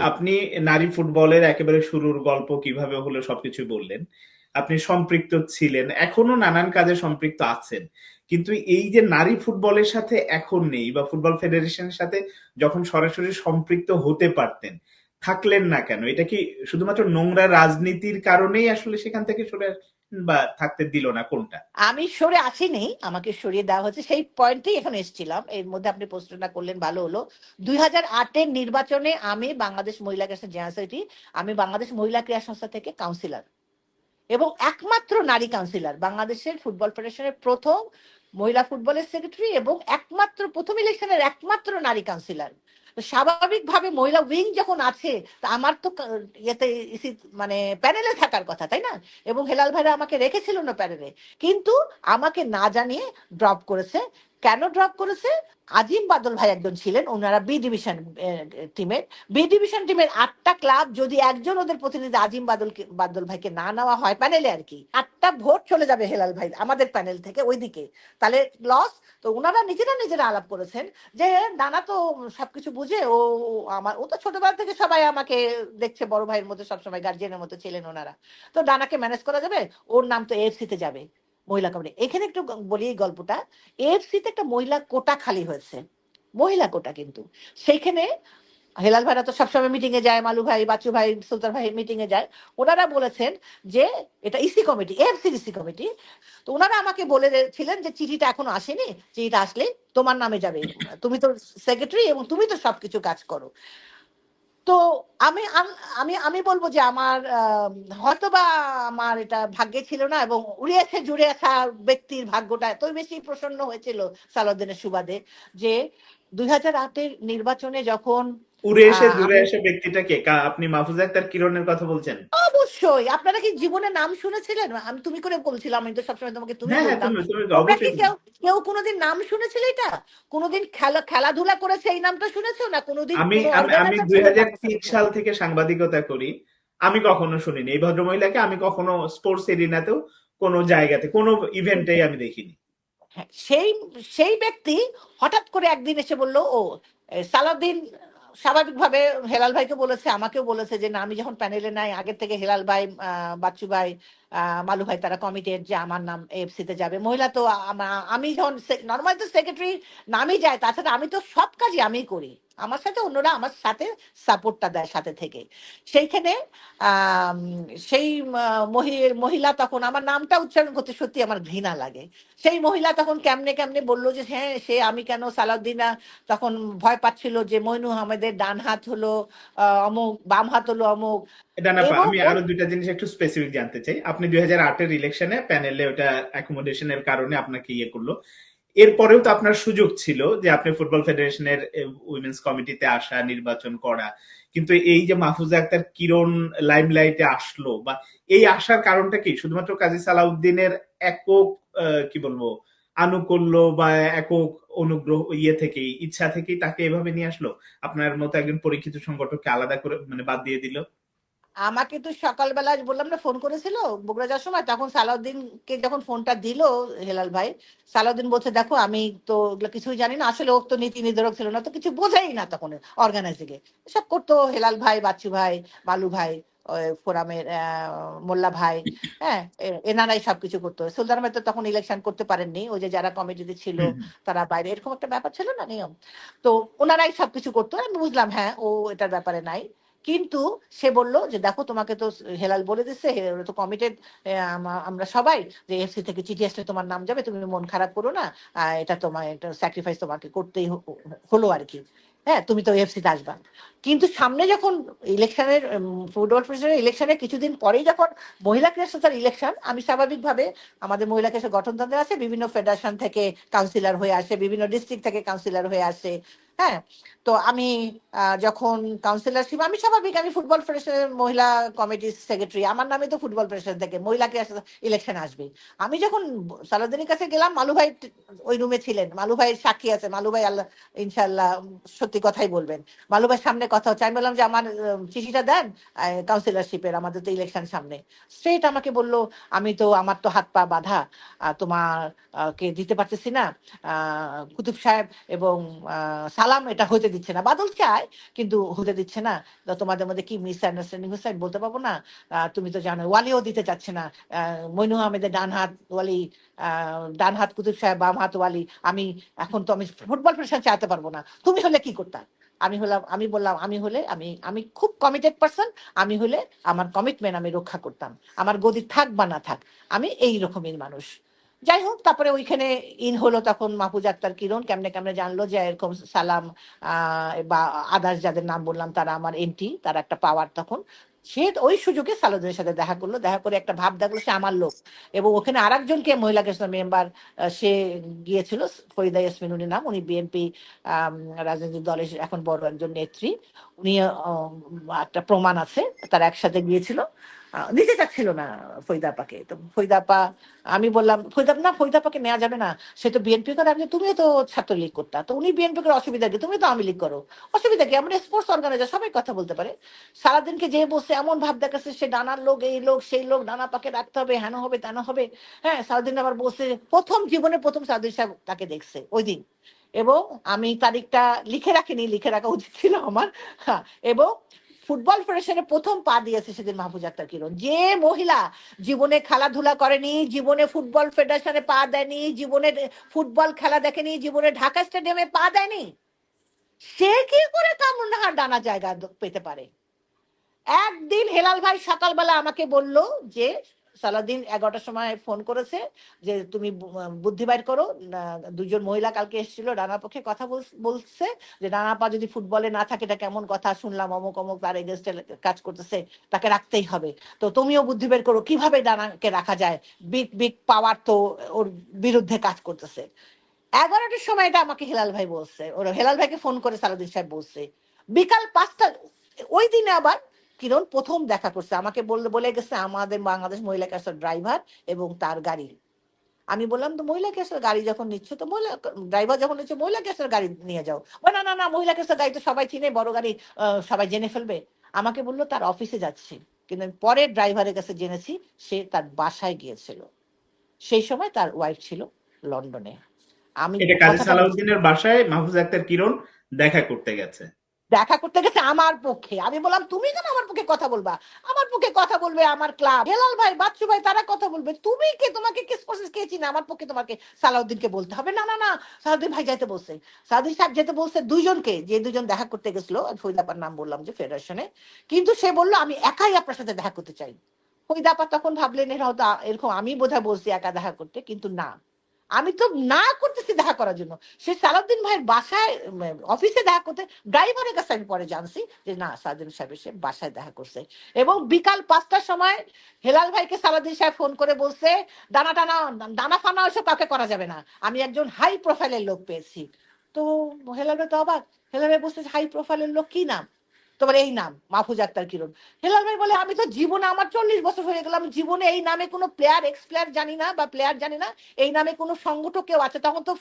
আপনি নারী ফুটবলের একেবারে শুরুর গল্প কীভাবে হলো সবকিছু বললেন। আপনি সম্পৃক্ত ছিলেন, এখনও নানান কাজে সম্পৃক্ত আছেন। কিন্তু এই যে নারী ফুটবলের সাথে এখন নেই বা ফুটবল ফেডারেশনের সাথে যখন সরাসরি সম্পৃক্ত হতে পারতেন থাকলেন না কেন? এটা কি শুধুমাত্র নোংরা রাজনীতির কারণেই আসলে সেখান থেকে সরে বা থাকতে দিল না কোনটা? আমি সরে আসিনি, আমাকে সরিয়ে দেওয়া হচ্ছে সেই পয়েন্টেই এখন এসেছিলাম। এর মধ্যে আপনি প্রশ্নটা করলেন, ভালো হলো। দুই হাজার আটের নির্বাচনে আমি বাংলাদেশ মহিলা ক্রীড়া জেনারেল আমি বাংলাদেশ মহিলা ক্রীড়া সংস্থা থেকে কাউন্সিলর এবং একমাত্র নারী কাউন্সিলর। বাংলাদেশের ফুটবল ফেডারেশনের প্রথম মহিলা ফুটবলের সেক্রেটারি এবং একমাত্র, প্রথম ইলেকশনের একমাত্র নারী কাউন্সিলর। স্বাভাবিকভাবে মহিলা উইং যখন আছে, তা আমার তো ইয়েতে মানে প্যানেলে থাকার কথা, তাই না? এবং হেলাল ভাইরা আমাকে রেখেছিল না প্যানেলে। কিন্তু আমাকে না জানিয়ে ড্রপ করেছে। কেন ড্রপ করেছে? আজিম বাদল ভাই একজন ছিলেন, ওনারা বি ডিভিশন টিমের বি ডিভিশন টিমের আটটা ক্লাব যদি একজন ওদের প্রতিনিধি আজিম বাদল বাদল ভাইকে না নেওয়া হয় প্যানেলে আর কি। আটটা ভোট চলে যাবে হেলাল ভাই, আমাদের প্যানেল থেকে ওইদিকে। তাহলে লস তো ওনারা নিজেরা নিজেরা আলাপ করেছেন যে, নানা তো সবকিছু বুঝে, ও আমার, ও তো ছোটবেলা থেকে সবাই আমাকে দেখছে, বড় ভাইয়ের মতো সবসময় গার্জিয়ানের মতো ছিলেন ওনারা। তো ডানাকে ম্যানেজ করা যাবে, ওর নাম তো এফসি তে যাবে। মহিলা কমিটি এখানে একটু বলি এই গল্পটা। এফসি তে একটা মহিলা কোটা খালি হয়েছে। মহিলা কোটা কিন্তু। সেইখানে হেলাল ভাইরা তো সবসময় মিটিং এ যায়, মালু ভাই, বাচ্চু ভাই, সুলতান ভাই মিটিং এ যায়। ওনারা বলেছেন যে, এটা EC committee FC EC committee তো ওনারা আমাকে বলেছিলেন যে, চিঠিটা এখনও আসেনি। চিঠিটা আসলে তোমার নামে যাবে। তুমি তো সেক্রেটারি এবং তুমি তো সবকিছু কাজ করো। তো আমি আমি আমি বলব যে আমার হয়তোবা আমার এটা ভাগ্যে ছিল না এবং উড়িয়েছে জুড়ে আসা ব্যক্তির ভাগ্যটা এতই বেশি প্রসন্ন হয়েছিল সালাউদ্দিনের সুবাদে যে দুই হাজার আটের নির্বাচনে যখন উড়ে এসে দূরে এসে ব্যক্তিটাকে কা- আপনি মাহফুজ আক্তার কিরণের কথা বলছেন? অবশ্যই আপনারা কি জীবনে নাম শুনেছিলেন? আমি তুমি করে বলছিলাম আমি তো সবসময় তোমাকে তুমি হ্যাঁ হ্যাঁ বলতাম। কেউ কোনোদিন নাম শুনেছিলে এটা? কোনোদিন খেলা খেলাধুলা করেছে এই নামটা শুনেছো না কোনোদিন আমি আমি দুই হাজার তিন সাল থেকে সাংবাদিকতা করি। আমি কখনো শুনিনি। এই ভদ্রমহিলাকে আমি কখনো স্পোর্টস এরিনাতেও কোনো জায়গাতে কোনো ইভেন্টেই আমি দেখিনি। হ্যাঁ, সেই সেই ব্যক্তি হঠাৎ করে একদিন এসে বলল ও এ, সালাউদ্দিন স্বাভাবিকভাবে হেলাল ভাইকে বলেছে, আমাকেও বলেছে যে, না, আমি যখন প্যানেলে নাই, আগের থেকে হেলাল ভাই বাচ্চু ভাই মালু ভাই তারা কমিটেড যে আমার নাম এফসি তে যাবে। মহিলা তো আমি যখন নর্মাল তো সেক্রেটারি নামই যায়, তাছাড়া আমি তো সব কাজই আমিই করি। আমার সাথে অন্যরা আমার সাথে সাপোর্টটা দেয় সাথে থেকে। সেইখানে সেই মহিলা তখন আমার নামটা উচ্চারণ করতে সত্যি আমার ঘৃণা লাগে। সেই মহিলা তখন কেমনে কেমনে বলল যে হ্যাঁ সে আমি কেন সালাউদ্দিনা তখন ভয় পাচ্ছিল যে মইনু আহমেদের ডান হাত হলো অমুক, বাম হাত হলো অমুক এটা না আমি আরও দুইটা জিনিস একটু স্পেসিফিক জানতে চাই। আপনি দুই হাজার আটের ইলেকশনে প্যানেলে ওটা অ্যাকোমোডেশনের কারণে আপনাকে ইয়ে করল। এরপরেও তো আপনার সুযোগ ছিল যে আপনি ফুটবল ফেডারেশনের উইমেন্স কমিটিতে আসা নির্বাচন করা। কিন্তু এই যে মাহফুজা আক্তার কিরণ লাইমলাইটে আসলো বা এই আসার কারণটা কি? শুধুমাত্র কাজী সালাউদ্দিনের একক কি বলব আনুকূল্য বা একক অনুগ্রহ ইয়ে থেকেই ইচ্ছা থেকেই তাকে এভাবে নিয়ে আসলো? আপনার মতো একজন পরীক্ষিত সংগঠককে আলাদা করে মানে বাদ দিয়ে দিল? আমাকে তো সকালবেলা বললাম না ফোন করেছিল বগুড়া যাওয়ার সময় তখন সালাউদ্দিনকে যখন ফোনটা দিল হেলাল ভাই সালাউদ্দিন বলছে দেখো আমি তো এগুলো কিছুই জানি না আসলে ও তো নীতি নির্ধারক ছিল না তো কিছু বোঝাই না তখন অর্গানাইজিং এ সব করতো হেলাল ভাই বাচ্চু ভাই বালু ভাই ওই ফোরামের মোল্লা ভাই হ্যাঁ এনারাই সবকিছু করতো। সুলতান ভাই তো তখন ইলেকশন করতে পারেননি ওই যে যারা কমিটিতে ছিল তারা বাইরে এরকম একটা ব্যাপার ছিল না নিয়ম। তো ওনারাই সবকিছু করতো আমি বুঝলাম হ্যাঁ ও এটার ব্যাপারে নাই। কিন্তু সে বলল যে, দেখো, তোমাকে তো হেলাল বলে দিচ্ছে তো কমিটেড আমরা সবাই যে, এফসি থেকে চিঠি আসলে তোমার নাম যাবে, তুমি মন খারাপ করো না এটা তোমার একটা স্যাক্রিফাইস তোমাকে করতেই হলো আর কি হ্যাঁ তুমি তো এফসিতে আসবা। কিন্তু সামনে যখন ইলেকশনের ফুটবল ফেডারেশনের ইলেকশনের কিছুদিন পরেই যখন মহিলা ক্রীড়া সংস্থার ইলেকশন আমি স্বাভাবিকভাবে আমাদের মহিলা ক্রীড়া গঠনতন্ত্র আছে, বিভিন্ন ফেডারেশন থেকে কাউন্সিলর হয়ে আসে, বিভিন্ন ডিস্ট্রিক্ট থেকে কাউন্সিলর হয়ে আসে হ্যাঁ? তো আমি যখন কাউন্সিলরশিপ আমি স্বাভাবিক, আমি ফুটবল ফেডারেশনের মহিলা কমিটির সেক্রেটারি আমার নামে তো ফুটবল ফেডারেশন থেকে, মহিলা ক্রীড়া ইলেকশন আসবে। আমি যখন সালাউদ্দিনের কাছে গেলাম, মালু ভাই ওই রুমে ছিলেন, মালু ভাইয়ের সাক্ষী আছে, মালু ভাই আল্লাহ ইনশাল্লাহ সত্যি কথাই বলবেন। মালু ভাই সামনে কথা হচ্ছে। আমি বললাম যে আমার চিঠিটা দেন কাউন্সিলরশিপের আমাদের তো ইলেকশন সামনে। স্ট্রেট আমাকে বলল আমি তো আমার তো হাত পা বাঁধা আহ, তোমার কে দিতে পারতেছি না। কুতুব সাহেব এবং সালাম এটা হতে দিচ্ছে না। বাদল চায় কিন্তু হতে দিচ্ছে না। তোমাদের মধ্যে কি মিস আন্ডারস্ট্যান্ডিং হচ্ছে? আমি বলতে পারব না। তুমি তো জানো ওয়ালিও দিতে চাচ্ছে না। মইনু আহমেদের ডান হাত ওয়ালি ডান হাত কুতুব সাহেব বাম হাত ওয়ালি আমি এখন তো আমি ফুটবল ফেডারেশন চাইতে পারব না। তুমি হলে কি করতাম আমি হলাম, আমি বললাম, আমি হলে আমি আমি খুব কমিটেড পার্সন আমি হলে আমার কমিটমেন্ট আমি রক্ষা করতাম। আমার গদি থাক বা না থাক, আমি এই রকমের মানুষ। যাই হোক, তারপরে ওইখানে ইন হলো তখন মাহফুজ আক্তার কিরণ কেমনে কেমনে জানলো যে এরকম সালাম বা আদার্স যাদের নাম বললাম, তারা আমার এন্টি তারা একটা পাওয়ার তখন। সে ওই সুযোগে সালুদের সাথে দেখা করল, দেখা করে একটা ভাব দেখল সে আমার লোক। এবং ওখানে আর একজনকে মহিলা কৃষ্ণ মেম্বার সে গিয়েছিল, ফরিদা ইয়াসমিন উনি নাম, উনি বিএনপি রাজনৈতিক দলের এখন বড় একজন নেত্রী। উনি একটা প্রমাণ আছে, তারা একসাথে গিয়েছিল। নিতে চাচ্ছিল না ফৈদাপাকে। তো ফৈদাপা, আমি বললাম ফরিদাপ না, ফৈদাপাকে নেওয়া যাবে না, সে তো বিএনপি করে আমি তুমিও তো ছাত্রলীগ করতা, তো উনি বিএনপি করে অসুবিধা কি তুমি তো আওয়ামী লীগ করো। অসুবিধা কি, আমরা স্পোর্টস অর্গানাইজার সবাই কথা বলতে পারে। সারাদিনকে যে বসে এমন ভাব দেখাচ্ছে, সে ডানার লোক, এই লোক, সেই লোক, ডানা পাকে রাখতে হবে, হেন হবে, তেন হবে হ্যাঁ সারাদিন আবার বসে, প্রথম জীবনে প্রথম সারাদিন সাহেব তাকে দেখছে, ওই দিন। এবং আমি তারিখটা লিখে রাখিনি, লিখে রাখা উচিত ছিল আমার হ্যাঁ এবং ফুটবল ফেডারেশনে প্রথম পা দিয়েছে সেদিন মাহফুজ আক্তার কিরণ। যে মহিলা জীবনে খেলাধুলা করেনি, জীবনে ফুটবল ফেডারেশনে পা দেয়নি, জীবনে ফুটবল খেলা দেখেনি, জীবনে ঢাকা স্টেডিয়ামে পা দেয়নি, সে কি করে কামরুন্নাহার ডানা জায়গা পেতে পারে? একদিন হেলাল ভাই সকালবেলা আমাকে বলল যে সালাদিন এগারোটার সময় ফোন করেছে যে, তুমি বুদ্ধি বাইর করো। দুজন মহিলা কালকে এসেছিল, রানার পক্ষে কথা বল- বলছে যে রানাপা যদি ফুটবলে না থাকে, এটা কেমন কথা? শুনলাম, অমুক অমুক, তার এগেনস্টে কাজ করতেছে, তাকে রাখতেই হবে। তো তুমিও বুদ্ধি বের করো, কীভাবে ডানাকে রাখা যায়? বিগ বিগ পাওয়ার তো ওর বিরুদ্ধে কাজ করতেছে। এগারোটার সময় এটা আমাকে হেলাল ভাই বলছে, ওর, হেলাল ভাইকে ফোন করে সালাদিন সাহেব বলছে। বিকাল পাঁচটা, ওই দিনে আবার কিরণ প্রথম দেখা করছে। আমাকে বললে বলে গেছে আমাদের বাংলাদেশ মহিলা ক্যাসের ড্রাইভার এবং তার গাড়ি। আমি বললাম তো মহিলা ক্যাসের গাড়ি যখন নিচ্ছ তো মহিলা ড্রাইভার যখন নিচ্ছে মহিলা ক্যাসের গাড়ি নিয়ে যাও। না না না মহিলা ক্যাসের গাড়ি তো সবাই চিনে বড় গাড়ি সবাই জেনে ফেলবে। আমাকে বলল তার অফিসে যাচ্ছে। কিন্তু আমি পরে ড্রাইভারের কাছে জেনেছি সে তার বাসায় গিয়েছিল। সেই সময় তার ওয়াইফ ছিল লন্ডনে। আমি এটা কাজী সালাউদ্দিনের বাসায় মাহফুজ আক্তার কিরণ দেখা করতে গেছে। দেখা করতে গেছে আমার পক্ষে। আমি বললাম, তুমি কেন আমার পক্ষে কথা বলবা? আমার পক্ষে কথা বলবে আমার ক্লাব। হেলাল ভাই, বাচ্চু ভাই, তারা কথা বলবে। তুমি কে? তোমাকে কে প্রসেস কে চিনে? আমার পক্ষে তোমাকে সালাউদ্দিনকে বলতে হবে। না না না, সালাউদ্দিন ভাই যাইতে বলছে। সালাউদ্দিন সাহেব যেতে বলছে দুইজনকে। যে দুজন দেখা করতে গেছিল ফৈদাপার নাম বললাম যে ফেডারেশনে। কিন্তু সে বলল, আমি একাই আপনার সাথে দেখা করতে চাই। ফরিদাপা তখন ভাবলেন, এর হয়তো এরকম, আমি বোধহয় বলছি একা দেখা করতে। কিন্তু না। আমি তো না করতেছি দেখা করার জন্য। সে সালাউদ্দিন ভাইয়ের বাসায় অফিসে দেখা করতে, ড্রাইভারের কাছে আমি পরে জানছি যে না, সালাউদ্দিন সাহেব এসে বাসায় দেখা করছে। এবং বিকাল পাঁচটার সময় হেলাল ভাইকে সালাউদ্দিন সাহেব ফোন করে বলছে ডানা টানা ডানা ফানা ওসব কাউকে করা যাবে না। আমি একজন হাই প্রোফাইলের লোক পেয়েছি। তো হেলাল ভাই তো অবাক। হেলাল ভাই বলছে হাই প্রোফাইলের লোক কি নাম? তোমার এই নাম, মাহফুজ আক্তার কিরণ। হেলাল ভাই বলে, আমি তো জীবনে, আমার চল্লিশ বছর হয়ে গেলাম জীবনে এই নামে কোনো প্লেয়ার এক্স প্লেয়ার জানি না বা প্লেয়ার জানি না, এই নামে কোনো সংগঠক কেউ আছে? তখন তো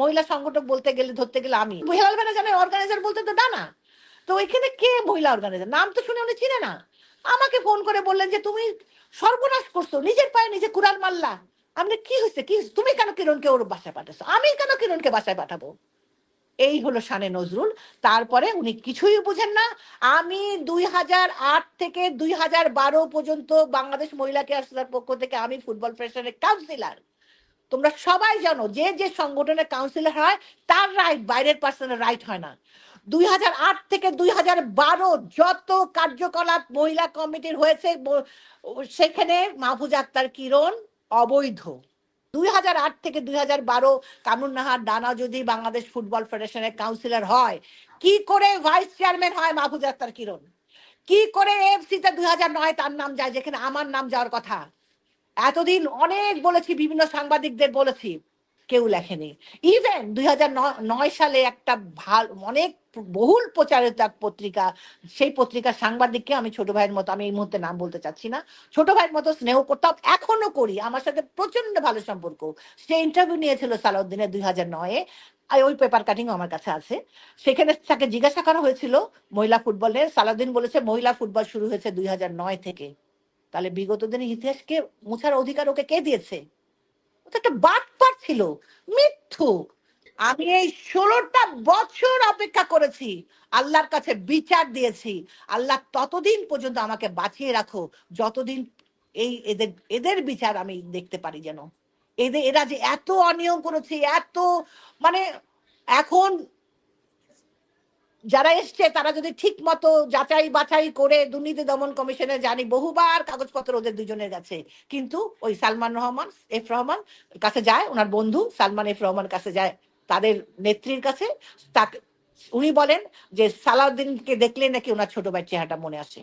মহিলা সংগঠক বলতে গেলে, ধরতে গেলে আমি। হেলাল ভাই না জানে অর্গানাইজার বলতে তো ডানা। তো এখানে কে মহিলা অর্গানাইজার নাম তো শুনে উনি চিনে না। আমাকে ফোন করে বললেন যে, তুমি সর্বনাশ করছ, নিজের পায়ে নিজে কুড়াল মারলা। আমি কি হয়েছে? কি তুমি কেন কিরণকে ওর বাসায় পাঠাচ্ছ? আমি কেন কিরণকে বাসায় পাঠাবো? এই হলো শানে নজরুল। তারপরে উনি কিছুই বুঝেন না। আমি দুই হাজার আট থেকে দুই হাজার বারো পর্যন্ত বাংলাদেশ মহিলা ক্লাবের পক্ষ থেকে আমি ফুটবল ফেডারেশনের কাউন্সিলার তোমরা সবাই জানো, যে যে সংগঠনের কাউন্সিলর হয়, তার রাইট বাইরের পার্সনের রাইট হয় না। দুই হাজার আট থেকে দুই হাজার বারো যত কার্যকলাপ মহিলা কমিটির হয়েছে সেখানে মাহফুজ আক্তার কিরণ অবৈধ। দুই হাজার আট থেকে দুই হাজার বারো কামরুন্নাহার ডানা যদি বাংলাদেশ ফুটবল ফেডারেশনের কাউন্সিলর হয়, কি করে ভাইস চেয়ারম্যান হয় মাহফুজ আক্তার কিরণ? কি করে এফসিতে দুই হাজার নয় তার নাম যায়, যেখানে আমার নাম যাওয়ার কথা? এতদিন অনেক বলেছি, বিভিন্ন সাংবাদিকদের বলেছি। কেউ লেখেনি। ইভেন দুই নয় সালে একটা ভালো, অনেক বহুল প্রচারিত এক পত্রিকা, সেই পত্রিকার সাংবাদিককে আমি ছোট ভাইয়ের মতো, আমি এই মুহূর্তে নাম বলতে চাচ্ছি না, ছোট ভাইয়ের মতো স্নেহ করতাম এখনও করি, আমার সাথে প্রচণ্ড ভালো সম্পর্ক। সে ইন্টারভিউ নিয়েছিল সালাউদ্দিনের দুই হাজার নয়ে আর ওই পেপার কাটিং আমার কাছে আছে। সেখানে তাকে জিজ্ঞাসা করা হয়েছিল, মহিলা ফুটবলে সালাদিন বলেছে, মহিলা ফুটবল শুরু হয়েছে দুই হাজার নয় থেকে। তাহলে বিগত দিনের ইতিহাসকে মুছার অধিকার ওকে কে দিয়েছে? একটা বাটপার ছিল মিথ্যু আমি এই ষোলোটা বছর অপেক্ষা করেছি, আল্লাহর কাছে বিচার দিয়েছি। আল্লাহ ততদিন পর্যন্ত আমাকে বাঁচিয়ে রাখো, যতদিন এই এদের এদের বিচার আমি দেখতে পারি যেন। এদের এরা যে এত অনিয়ম করেছে, এত মানে এখন যারা এসছে, তারা যদি ঠিক মতো যাচাই বাছাই করে দুর্নীতি দমন কমিশনে, জানি বহুবার কাগজপত্র ওদের দুজনের কাছে। কিন্তু ওই সালমান রহমান, এফ রহমান কাছে যায়, ওনার বন্ধু সালমান এফ রহমান কাছে যায়, তাদের নেত্রীর কাছে। তাকে উনি বলেন যে সালাউদ্দিনকে দেখলে নাকি ওনার ছোট ভাই চেহারাটা মনে আসে।